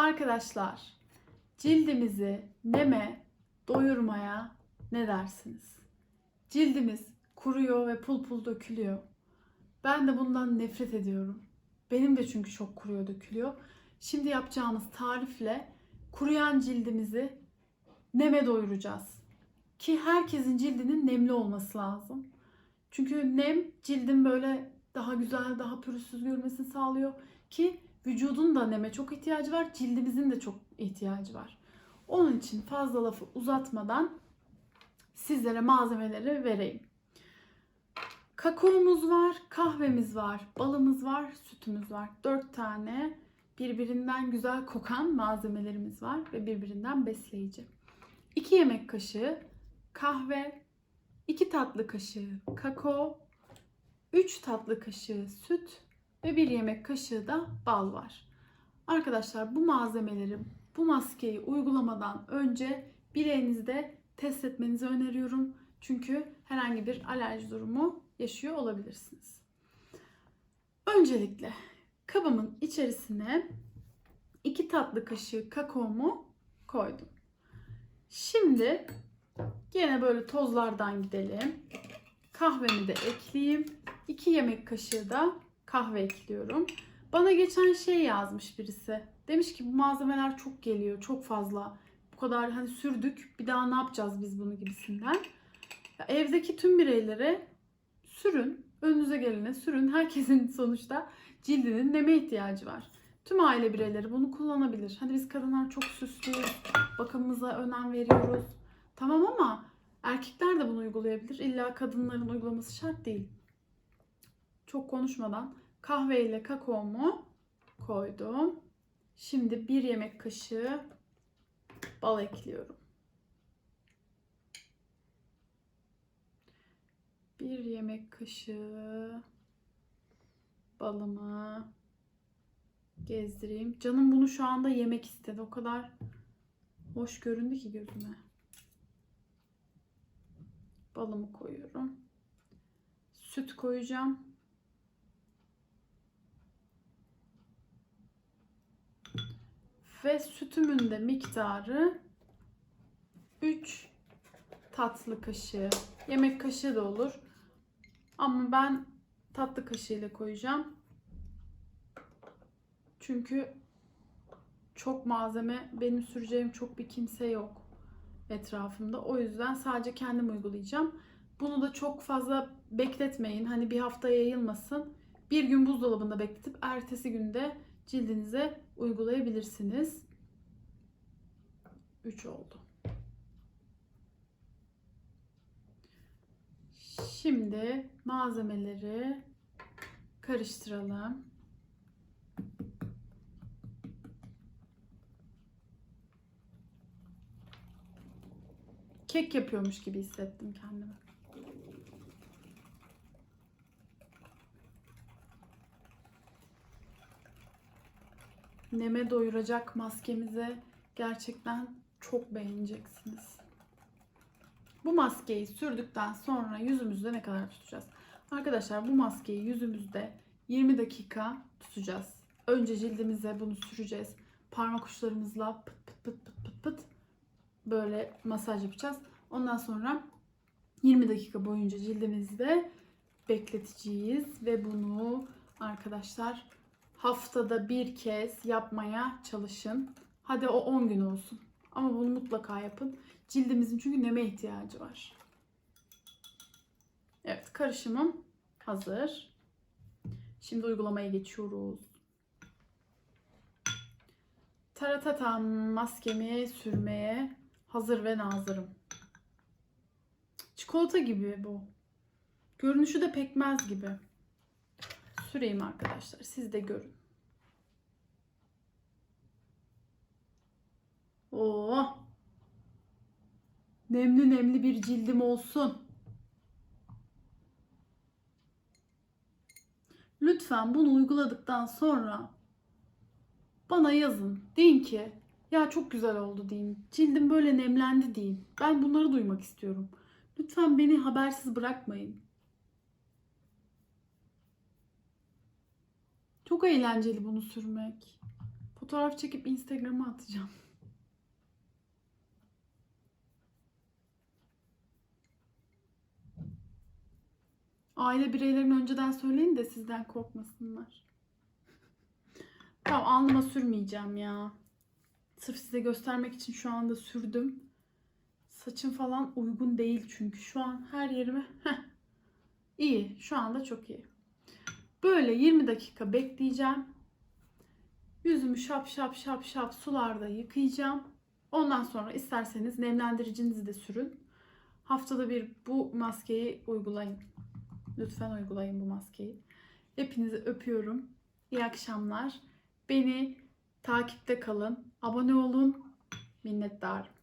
Arkadaşlar, cildimizi neme doyurmaya ne dersiniz? Cildimiz kuruyor ve pul pul dökülüyor. Ben de bundan nefret ediyorum. Benim de çünkü çok kuruyor, dökülüyor. Şimdi yapacağımız tarifle kuruyan cildimizi neme doyuracağız. Ki herkesin cildinin nemli olması lazım. Çünkü nem cildin böyle daha güzel, daha pürüzsüz görmesini sağlıyor. Ki vücudun da neme çok ihtiyacı var, cildimizin de çok ihtiyacı var. Onun için fazla lafı uzatmadan sizlere malzemeleri vereyim. Kakaomuz var, kahvemiz var, balımız var, sütümüz var. 4 tane birbirinden güzel kokan malzemelerimiz var ve birbirinden besleyici. 2 yemek kaşığı kahve, 2 tatlı kaşığı kakao, 3 tatlı kaşığı süt ve 1 yemek kaşığı da bal var. Arkadaşlar bu malzemeleri, bu maskeyi uygulamadan önce bileğinizde test etmenizi öneriyorum. Çünkü herhangi bir alerji durumu yaşıyor olabilirsiniz. Öncelikle kabımın içerisine 2 tatlı kaşığı kakaomu koydum. Şimdi yine böyle tozlardan gidelim. Kahvemi de ekleyeyim. 2 yemek kaşığı da kahve ekliyorum. Bana geçen şey yazmış birisi. Demiş ki bu malzemeler çok geliyor, çok fazla. Bu kadar hani sürdük. Bir daha ne yapacağız biz bunu gibisinden. Ya evdeki tüm bireylere sürün. Önünüze gelene sürün. Herkesin sonuçta cildinin neme ihtiyacı var. Tüm aile bireyleri bunu kullanabilir. Hadi biz kadınlar çok süslüyüz. Bakımımıza önem veriyoruz. Tamam ama erkekler de bunu uygulayabilir. İlla kadınların uygulaması şart değil. Çok konuşmadan kahve ile kakaomu koydum. Şimdi bir yemek kaşığı bal ekliyorum. Bir yemek kaşığı balımı gezdireyim. Canım bunu şu anda yemek istedi. O kadar hoş göründü ki gözüme. Balımı koyuyorum. Süt koyacağım. Ve sütümün de miktarı 3 tatlı kaşığı. Yemek kaşığı da olur. Ama ben tatlı kaşığıyla koyacağım. Çünkü çok malzeme, benim süreceğim çok bir kimse yok etrafımda. O yüzden sadece kendim uygulayacağım. Bunu da çok fazla bekletmeyin. Hani bir hafta yayılmasın. Bir gün buzdolabında bekletip ertesi günde cildinize uygulayabilirsiniz. 3 oldu. Şimdi malzemeleri karıştıralım. Kek yapıyormuş gibi hissettim kendimi. Neme doyuracak maskemize gerçekten çok beğeneceksiniz. Bu maskeyi sürdükten sonra yüzümüzde ne kadar tutacağız? Arkadaşlar bu maskeyi yüzümüzde 20 dakika tutacağız. Önce cildimize bunu süreceğiz. Parmak uçlarımızla pıt pıt pıt pıt pıt pıt böyle masaj yapacağız. Ondan sonra 20 dakika boyunca cildimizde bekleteceğiz ve bunu arkadaşlar haftada bir kez yapmaya çalışın. Hadi o 10 gün olsun. Ama bunu mutlaka yapın. Cildimizin çünkü neme ihtiyacı var. Evet karışımım hazır. Şimdi uygulamaya geçiyoruz. Taratata maskemi sürmeye hazır ve nazırım. Çikolata gibi bu. Görünüşü de pekmez gibi. Süreyim arkadaşlar. Siz de görün. Oo. Nemli nemli bir cildim olsun. Lütfen bunu uyguladıktan sonra bana yazın. Deyin ki ya çok güzel oldu deyin. Cildim böyle nemlendi deyin. Ben bunları duymak istiyorum. Lütfen beni habersiz bırakmayın. Çok eğlenceli bunu sürmek. Fotoğraf çekip Instagram'a atacağım. Aile bireylerini önceden söyleyin de sizden korkmasınlar. Tamam alnıma sürmeyeceğim ya. Sırf size göstermek için şu anda sürdüm. Saçım falan uygun değil çünkü. Şu an her yerime... Heh. İyi. Şu anda çok iyi. Böyle 20 dakika bekleyeceğim. Yüzümü şap şap şap şap sularda yıkayacağım. Ondan sonra isterseniz nemlendiricinizi de sürün. Haftada bir bu maskeyi uygulayın. Lütfen uygulayın bu maskeyi. Hepinizi öpüyorum. İyi akşamlar. Beni takipte kalın. Abone olun. Minnettarım.